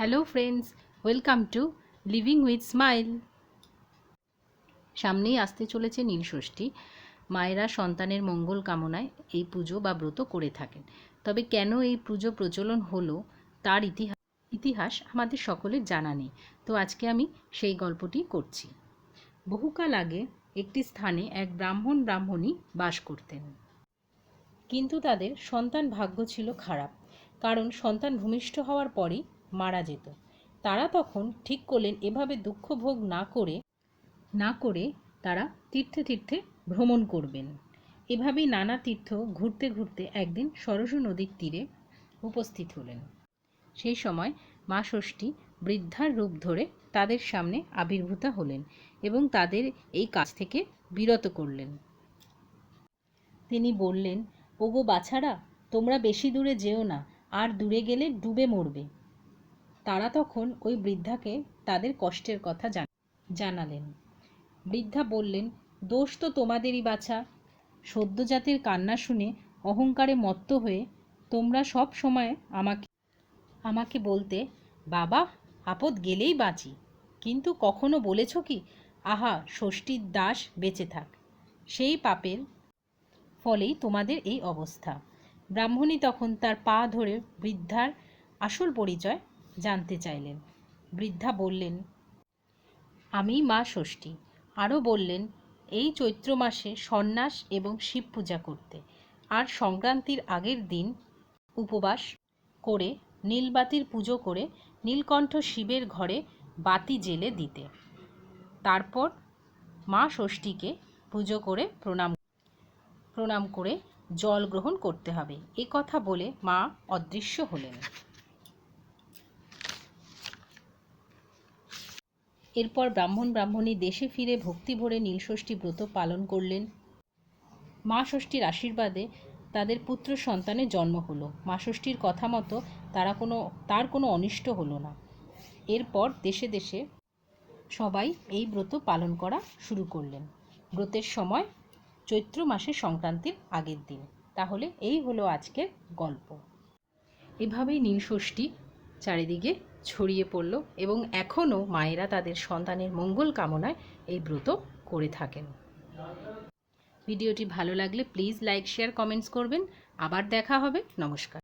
Hello friends welcome to living with smile সামনেই আসতে চলেছে নীলষষ্ঠী মায়েরা সন্তানের মঙ্গল কামনায় এই পুজো বা ব্রত করে থাকেন। তবে কেন এই পুজো প্রচলন হলো, তার ইতিহাস ইতিহাস আমাদের সকলের জানা নেই। তো আজকে আমি সেই গল্পটি করছি। বহুকাল আগে একটি স্থানে এক ব্রাহ্মণ ব্রাহ্মণী বাস করতেন। কিন্তু তাদের সন্তান ভাগ্য ছিল খারাপ। কারণ সন্তান ভূমিষ্ঠ হওয়ার পরই মারা যেত। তারা তখন ঠিক করলেন এভাবে দুঃখ ভোগ না করে না করে তারা তীর্থে তীর্থে ভ্রমণ করবেন। এভাবেই নানা তীর্থ ঘুরতে ঘুরতে একদিন সরসু নদীর তীরে উপস্থিত হলেন। সেই সময় মা ষষ্ঠী বৃদ্ধার রূপ ধরে তাদের সামনে আবির্ভূতা হলেন এবং তাদের এই কাজ থেকে বিরত করলেন। তিনি বললেন, ওগো বাছারা, তোমরা বেশি দূরে যেও না, আর দূরে গেলে ডুবে মরবে। তারা তখন ওই বৃদ্ধাকে তাদের কষ্টের কথা জানালেন। বৃদ্ধা বললেন, দোষ তো তোমাদেরই বাছা। সদ্যজাতের কান্না শুনে অহংকারে মত্ত হয়ে তোমরা সব সময় আমাকে আমাকে বলতে, বাবা, আপদ গেলেই বাঁচি। কিন্তু কখনো বলেছ কি, আহা, ষষ্ঠীর দাস বেঁচে থাক। সেই পাপের ফলেই তোমাদের এই অবস্থা। ব্রাহ্মণী তখন তার পা ধরে বৃদ্ধার আসল পরিচয় জানতে চাইলেন। বৃদ্ধা বললেন, আমি মা ষষ্ঠী। আরও বললেন, এই চৈত্র মাসে সন্ন্যাস এবং শিব পূজা করতে। আর সংক্রান্তির আগের দিন উপবাস করে, নীলবাতির পুজো করে, নীলকণ্ঠ শিবের ঘরে বাতি জেলে দিতে। তারপর মা ষষ্ঠীকে পুজো করে প্রণাম প্রণাম করে জল গ্রহণ করতে হবে। এ কথা বলে মা অদৃশ্য হলেন। এরপর ব্রাহ্মণ ব্রাহ্মণী দেশে ফিরে ভক্তি ভরে নীলষষ্ঠী ব্রত পালন করলেন। মা ষষ্ঠীর আশীর্বাদে তাদের পুত্র সন্তানের জন্ম হলো। মা ষষ্ঠীর কথা মতো তারা কোনো, তার কোনো অনিষ্ট হলো না। এরপর দেশে দেশে সবাই এই ব্রত পালন করা শুরু করলেন। ব্রতের সময় চৈত্র মাসের সংক্রান্তির আগের দিন। তাহলে এই হলো আজকের গল্প। এভাবেই নীলষষ্ঠী চারিদিকে ছড়িয়ে পড়ল এবং এখনও মায়েরা তাদের সন্তানের মঙ্গল কামনায় এই ব্রত করে থাকেন। ভিডিওটি ভালো লাগলে প্লিজ লাইক, শেয়ার, কমেন্টস করবেন। আবার দেখা হবে। নমস্কার।